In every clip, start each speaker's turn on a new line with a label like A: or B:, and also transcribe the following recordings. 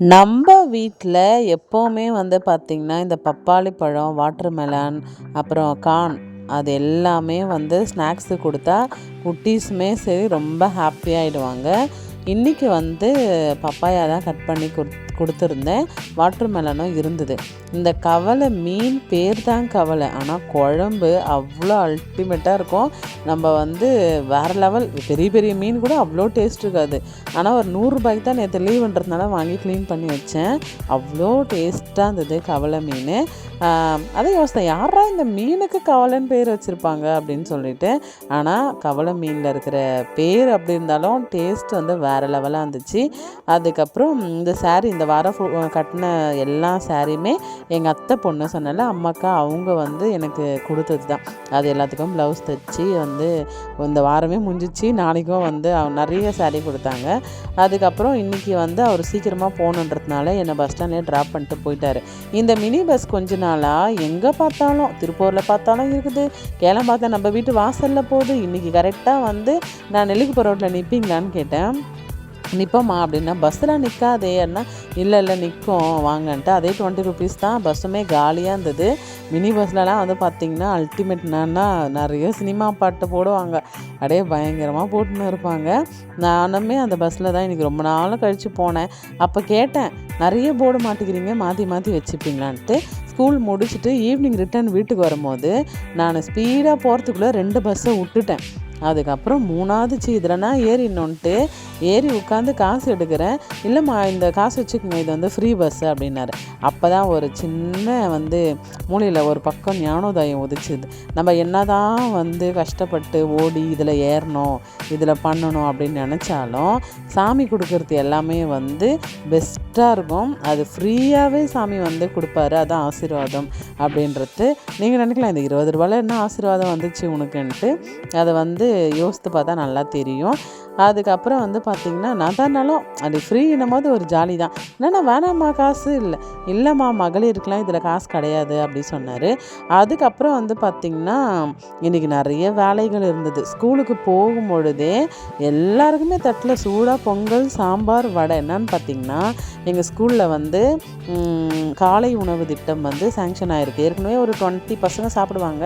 A: நம்ம வீட்டில் எப்போவுமே வந்து பார்த்திங்கன்னா இந்த பப்பாளி பழம் வாட்டர்மெலன் அப்புறம் கார்ன் அது எல்லாமே வந்து ஸ்நாக்ஸு கொடுத்தா குட்டீஸுமே சரி ரொம்ப ஹாப்பியாகிடுவாங்க இன்றைக்கி வந்து பப்பாயா தான் கட் பண்ணி கொடுத்து கொடுத்துருந்தேன். வாட்டர் மெலனும் இருந்தது. இந்த கவலை மீன் பேர் தான் கவலை. ஆனால் குழம்பு அவ்வளோ அல்டிமேட்டாக இருக்கும். நம்ம வந்து வேறு லெவல் பெரிய பெரிய மீன் கூட அவ்வளோ டேஸ்ட் இருக்காது. ஆனால் ஒரு நூறுரூபாய்க்கு தான் நேற்று லீவ்ன்றதுனால வாங்கி க்ளீன் பண்ணி வச்சேன். அவ்வளோ டேஸ்ட்டாக இருந்தது கவலை மீன். அதே யோசனை. யாரா இந்த மீனுக்கு கவலைன்னு பேர் வச்சுருப்பாங்க அப்படின்னு சொல்லிட்டு. ஆனால் கவலை மீனில் இருக்கிற பேர் அப்படி இருந்தாலும் டேஸ்ட் வந்து வேறு லெவலாக இருந்துச்சு. அதுக்கப்புறம் இந்த சாரீ இந்த வாரம் கட்டின எல்லா சாரியுமே எங்கள் அத்தை பொண்ணு சொன்னால அம்மாக்கா அவங்க வந்து எனக்கு கொடுத்தது தான். அது எல்லாத்துக்கும் ப்ளவுஸ் தைச்சி வந்து இந்த வாரமே முடிஞ்சிச்சு. நாளைக்கும் வந்து அவங்க நிறைய சாரீ கொடுத்தாங்க. அதுக்கப்புறம் இன்றைக்கி வந்து அவர் சீக்கிரமாக போகணுன்றதுனால என்னை பஸ் ஸ்டாண்ட்லேயே ட்ராப் பண்ணிட்டு போயிட்டார். இந்த மினி பஸ் கொஞ்ச நாளாக எங்கே பார்த்தாலும் திருப்பூரில் பார்த்தாலும் இருக்குது. கேளம் பார்த்தா நம்ம வீட்டு வாசலில் போகுது. இன்றைக்கி கரெக்டாக வந்து நான் நெல்லிக்கு ரோட்டில் நிற்பீங்களான்னு கேட்டேன். நிற்போம்மா அப்படின்னா பஸ்ஸில் நிற்காதே அண்ணா. இல்லை இல்லை நிற்கும் வாங்கன்ட்டு. அதே டுவெண்ட்டி ருபீஸ் தான். பஸ்ஸுமே காலியாக இருந்தது. மினி பஸ்லலாம் வந்து பார்த்திங்கன்னா அல்டிமேட் என்னன்னா நிறைய சினிமா பாட்டு போடுவாங்க. அப்படியே பயங்கரமாக போட்டுன்னு இருப்பாங்க. நானுமே அந்த பஸ்ஸில் தான் இன்றைக்கி ரொம்ப நாளும் கழித்து போனேன். அப்போ கேட்டேன் நிறைய போர்டு மாட்டிக்கிறீங்க மாற்றி மாற்றி வச்சுப்பீங்களான்ட்டு ஸ்கூல் முடிச்சுட்டு ஈவினிங் ரிட்டர்ன் வீட்டுக்கு வரும்போது நான் ஸ்பீடாக போகிறதுக்குள்ளே ரெண்டு பஸ்ஸை விட்டுட்டேன். அதுக்கப்புறம் மூணாவது சி இதில்னா ஏறினோன்ட்டு ஏறி உட்காந்து காசு எடுக்கிறேன். இல்லைம்மா இந்த காசு வச்சுக்கோங்க இது வந்து ஃப்ரீ பஸ்ஸு அப்படின்னாரு. அப்போ தான் ஒரு சின்ன வந்து மூலையில் ஒரு பக்கம் ஞானோதயம் உதிச்சுது. நம்ம என்ன தான் வந்து கஷ்டப்பட்டு ஓடி இதில் ஏறணும் இதில் பண்ணணும் அப்படின்னு நினச்சாலும் சாமி கொடுக்குறது எல்லாமே வந்து பெஸ்ட்டாக இருக்கும். அது ஃப்ரீயாகவே சாமி வந்து கொடுப்பாரு. அதான் ஆசீர்வாதம் அப்படின்றது. நீங்கள் நினைக்கலாம் இந்த இருபது ரூபாயில் என்ன ஆசீர்வாதம் வந்துச்சு உனக்குன்ட்டு. அதை வந்து யோசித்து பார்த்தா நல்லா தெரியும். அதுக்கப்புறம் வந்து பார்த்திங்கன்னா நான் தானாலும் அது ஃப்ரீன்னும் போது ஒரு ஜாலி தான். என்னென்னா வேணாம்மா காசு இல்லை. இல்லைம்மா மகளிருக்கெலாம் இதில் காசு கிடையாது அப்படி சொன்னார். அதுக்கப்புறம் வந்து பார்த்திங்கன்னா இன்றைக்கி நிறைய வேலைகள் இருந்தது. ஸ்கூலுக்கு போகும் பொழுதே எல்லாருக்குமே தட்டில் சூடாக பொங்கல் சாம்பார் வடை. என்னன்னு பார்த்திங்கன்னா எங்கள் ஸ்கூலில் வந்து காலை உணவு திட்டம் வந்து சேங்ஷன் ஆகிருக்கு ஏற்கனவே ஒரு டுவெண்ட்டி பசங்க சாப்பிடுவாங்க.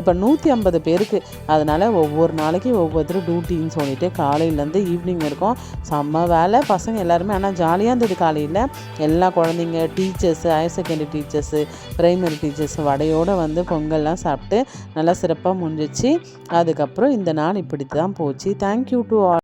A: இப்போ நூற்றி ஐம்பது பேருக்கு. அதனால் ஒவ்வொரு நாளைக்கு ஒவ்வொருத்தரும் டியூட்டின்னு சொல்லிட்டு காலையிலேருந்து ஈவினிங் இருக்கும் செம்ம வேலை. பசங்க எல்லாருமே ஆனால் ஜாலியாக இருந்தது காலையில். எல்லா குழந்தைங்க teachers higher secondary teachers primary teachers வடையோடு வந்து பொங்கல்லாம் சாப்பிட்டு நல்லா சிறப்பாக முடிஞ்சிச்சு. அதுக்கப்புறம் இந்த நாள் இப்படி தான் போச்சு தேங்க்யூ டு ஆல்